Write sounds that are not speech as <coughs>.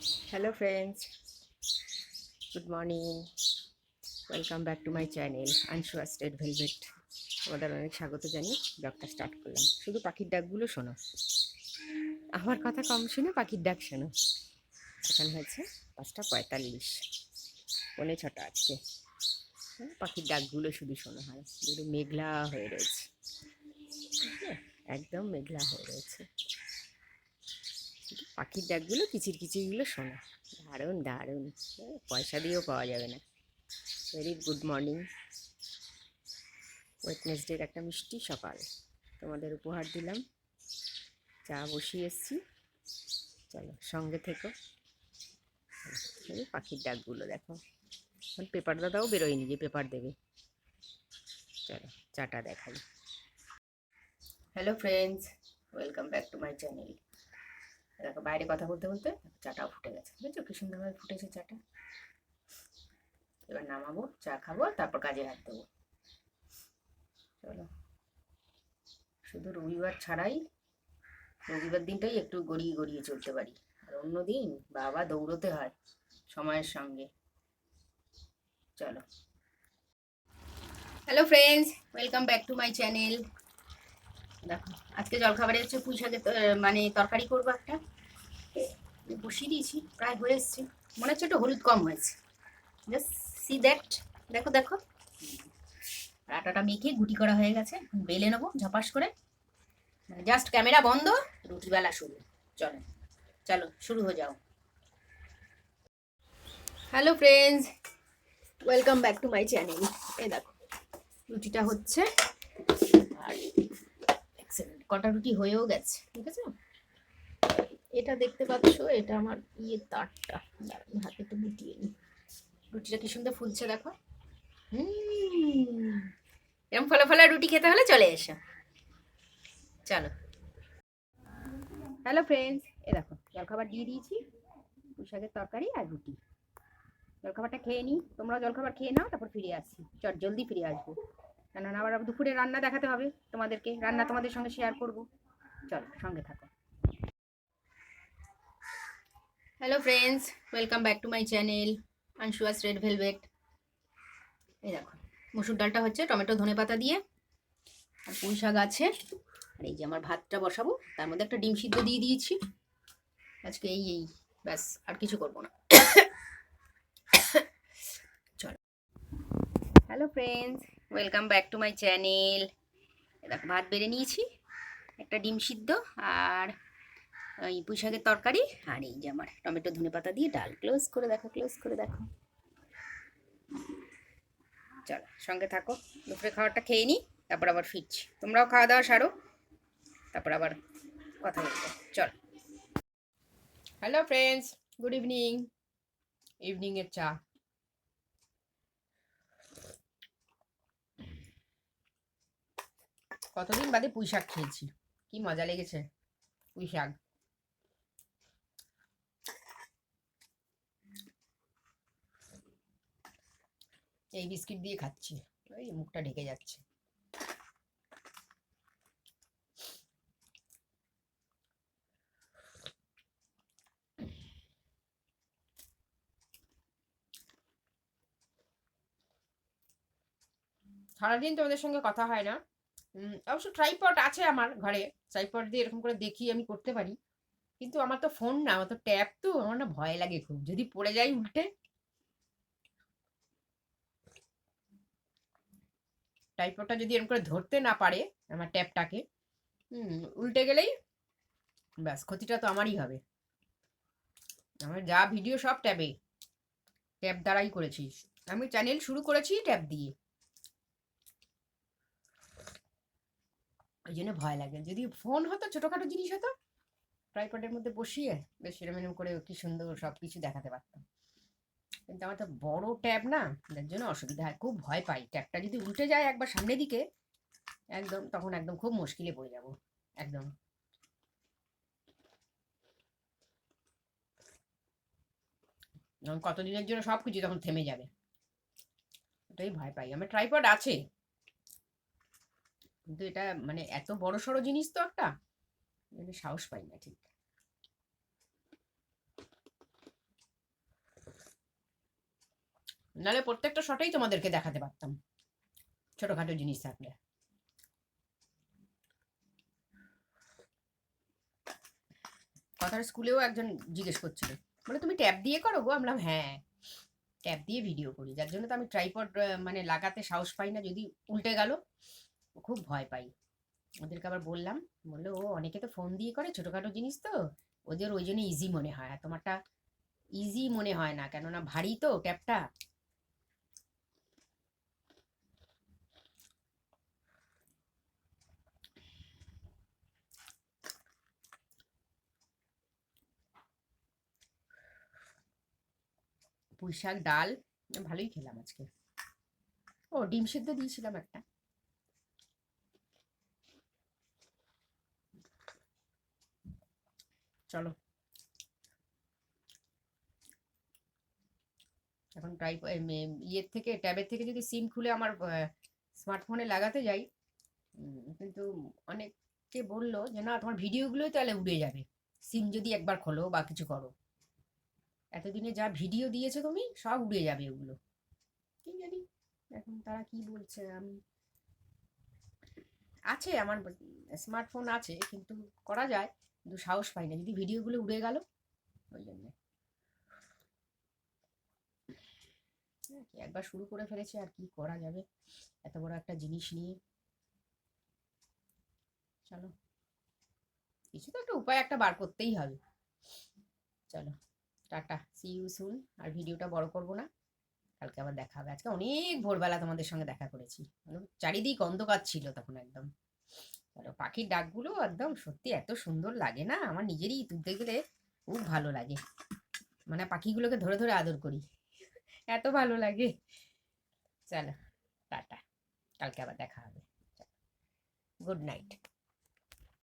Hello friends good morning welcome back to my channel Anshuya state velvet তোমাদের অনেক স্বাগত জানিয়ে ব্লগটা স্টার্ট করলাম। শুধু পাখির ডাকগুলো শোনো। আমার কথা কম শুনে পাখির ডাক শোনো। এখন হয়েছে পাঁচটা পঁয়তাল্লিশ। পৌনে ছটা আজকে। হ্যাঁ, পাখির ডাকগুলো শুধু শোনো হয়। শুধু মেঘলা হয়ে রয়েছে। বুঝলে? একদম মেঘলা হয়ে রয়েছে। পাখির ডাকগুলো কিচির কিচিরগুলো শোনো। দারুণ দারুণ। পয়সা দিয়েও পাওয়া যাবে না। ভেরি গুড মর্নিং ওয়েটনেসডের একটা মিষ্টি সকাল। তোমাদের উপহার দিলাম। চা বসিয়ে এসছি। চলো, সঙ্গে থেকো। পাখির ডাকগুলো দেখো। এখন পেপার দাদাও বেরোয়নি যে পেপার দেবে। চলো, চাটা দেখাই। Hello friends welcome back to my channel দেখো বাইরে কথা বলতে বলতে চাটাও ফুটে গেছে, বুঝেছ? কি সুন্দরভাবে ফুটেছে চাটা। এবার নামাবো, চা খাব, তারপর কাজে হাত দেবো। চলো। শুধু রবিবার ছাড়াই, রবিবার দিনটাই একটু গড়িয়ে গড়িয়ে চলতে পারি। আর অন্য দিন বাবা দৌড়তে হয় সময়ের সঙ্গে। চলো। Hello friends welcome back to my channel দেখো, আজকে জলখাবারে হচ্ছে পুঁই শাকের মানে তরকারি করব একটা। বসিয়ে দিয়েছি, প্রায় হয়ে এসছে। মনে হচ্ছে একটু হলুদ কম হয়েছে। Just see that. দেখো দেখো। আটাটা মেখে গুটি করা হয়ে গেছে। বেলে নেব ঝপাস করে। মানে জাস্ট ক্যামেরা বন্ধ, রুটিবেলা শুরু। চলো চলো, শুরু হয়ে যাও। Hello friends, welcome back to my channel. এ দেখো, রুটিটা হচ্ছে। আর এক্সেলেন্ট কটা রুটি হয়েও গেছে, ঠিক আছে? এটা দেখতে পাচ্ছ, এটা আমার ইয়ে তারটা। হাতে একটু গুটিয়ে নিই। রুটিটা কি সুন্দর ফুলছে, দেখো। হুম। এরকম ফলা ফলা রুটি খেতে হলে চলে এসো। চলো। হ্যালো ফ্রেন্ডস এ দেখো জলখাবার দিয়ে দিয়েছি পুঁই শাকের তরকারি আর রুটি। জলখাবারটা খেয়ে নিই, তোমরাও জলখাবার খেয়ে নাও, তারপর ফিরে আসছি চট, জলদি ফিরে আসব। কেননা আবার দুপুরে রান্না দেখাতে হবে তোমাদেরকে। রান্না তোমাদের সঙ্গে শেয়ার করব। চলো, সঙ্গে থাকো। Hello friends welcome back to my channel আনশুয়াস red velvet এই দেখো, মুসুর ডালটা হচ্ছে টমেটো, ধনে পাতা দিয়ে, আর পুঁই শাক আছে। আর এই যে আমার ভাতটা বসাবো, তার মধ্যে একটা ডিম সিদ্ধ দিয়ে দিয়েছি। আজকে এই এই, ব্যাস, আর কিছু করব না। <coughs> চলো। Hello friends welcome back to my channel দেখো, ভাত বেড়ে নিয়েছি, একটা ডিম সিদ্ধ আর, এই পুঁই শাকের তরকারি আর এই যে আমার টমেটো ধনে পাতা দিয়ে ডাল। ক্লোজ করে দেখো ক্লোজ করে দেখো। চলো, সঙ্গে থাকো। দুপুরে খাবারটা খেয়ে নিই তারপর আবার ফিরছি। তোমরাও খাওয়া দাওয়া সারো, তারপর আবার কথা বলব। চল। হ্যালো ফ্রেন্ডস গুড ইভিনিং ইভিনিংয়ের চা। কতদিন বাদে পুঁই শাক খেয়েছি। কি মজা লেগেছে পুঁই শাক। এই বিস্কিট দিয়ে খাচ্ছি। ওই মুখটা ঢেকে যাচ্ছে। সারাদিন তোমাদের সঙ্গে কথা হয় না। অবশ্য ট্রাইপড আছে আমার ঘরে। ট্রাইপড দিয়ে এরকম করে দেখি, আমি করতে পারি। কিন্তু আমার তো ফোন না, আমার তো ট্যাব তো, আমার না ভয় লাগে খুব। যদি পড়ে যায় উল্টে। ট্রাইপডটা যদি এরকম করে ধরতে না পারে, আমার ট্যাবটাকে হুম উল্টে গেলেই ব্যাস, ক্ষতিটা তো আমারই হবে। আমার যা ভিডিও সব ট্যাবে ট্যাব দ্বারাই করেছি। আমি চ্যানেল শুরু করেছি ট্যাব দিয়ে। ওই জন্য ভয় লাগে। যদি ফোন হতো, ছোটোখাটো জিনিস হতো ট্রাইপডের মধ্যে বসিয়ে বেশ এরম করে কি সুন্দর সব কিছু দেখাতে পারতাম। কিন্তু আমার তো বড় ট্যাব না, যার জন্য অসুবিধা হয়। খুব ভয় পাই। ট্যাবটা যদি উল্টে যায় একবার সামনের দিকে, একদম তখন একদম খুব মুশকিলে পড়ে যাব। একদম। কতদিনের জন্য সব কিছু তখন থেমে যাবে। ওটাই ভয় পাই। আমার ট্রাইপড আছে। কিন্তু এটা মানে এত বড় সড়ো জিনিস তো একটা সাহস পাই না ঠিক। নালে প্রত্যেকটা শটেই তোমাদেরকে দেখাতে পারতাম, ছোটখাটো জিনিস থাকলে। কথার স্কুলেও একজন জিজ্ঞেস করছিল মানে তুমি ট্যাব দিয়ে করো গো? আমরা হ্যাঁ ট্যাব দিয়ে ভিডিও করি। যার জন্য তো আমি ট্রাইপড মানে লাগাতে সাহস পাই না, যদি উল্টে গেল। খুব ভয় পাই। ওদেরকে আবার বললাম, বলল, ও, অনেকে তো ফোন দিয়ে করে ছোটোখাটো জিনিস তো। ওদের ওই জন্য ইজি মনে হয়। আর তোমারটা ইজি মনে হয় না, কেননা ভারী তো ট্যাবটা পুঁই শাক ডাল, ভালোই খেলাম আজকে। ও, ডিম সিদ্ধ দিয়েছিলাম একটা। চলো। এখন ট্রাই ইয়ের থেকে, ট্যাবের থেকে যদি সিম খুলে আমার স্মার্টফোনে লাগাতে যাই কিন্তু অনেকে বলল যে, না, তোমার ভিডিওগুলোই তাহলে উড়ে যাবে। সিম যদি একবার খোলো বা কিছু করো। এতদিনে যা ভিডিও দিয়েছ তুমি, সব উড়ে যাবে ওগুলো। কি জানি, এখন তারা কি বলছে, আমি আছে, আমার স্মার্টফোন আছে, কিন্তু করা যায়। কিন্তু সাহস পাই না যদি ভিডিওগুলো উড়ে গেল, ওই জন্য। একবার শুরু করে ফেলেছি, আর কি করা যাবে? এত বড় একটা জিনিস নিয়ে। চলো। কিছু তো একটা উপায় একটা বার করতেই হবে। চলো, টাটা। সি ইউ সুন আর ভিডিওটা বড় করব না। কালকে আবার দেখা হবে। আজকে অনেক ভোরবেলা তোমাদের সঙ্গে দেখা করেছি। মানে চারিদিক অন্ধকার ছিল তখন একদম। চলো পাখির ডাকগুলো একদম সত্যি এত সুন্দর লাগে না? আমার নিজেরই তুলতে গেলে খুব ভালো লাগে। মানে পাখিগুলোকে ধরে ধরে আদর করি। এত ভালো লাগে। চলো, টাটা। কালকে আবার দেখা হবে। Good night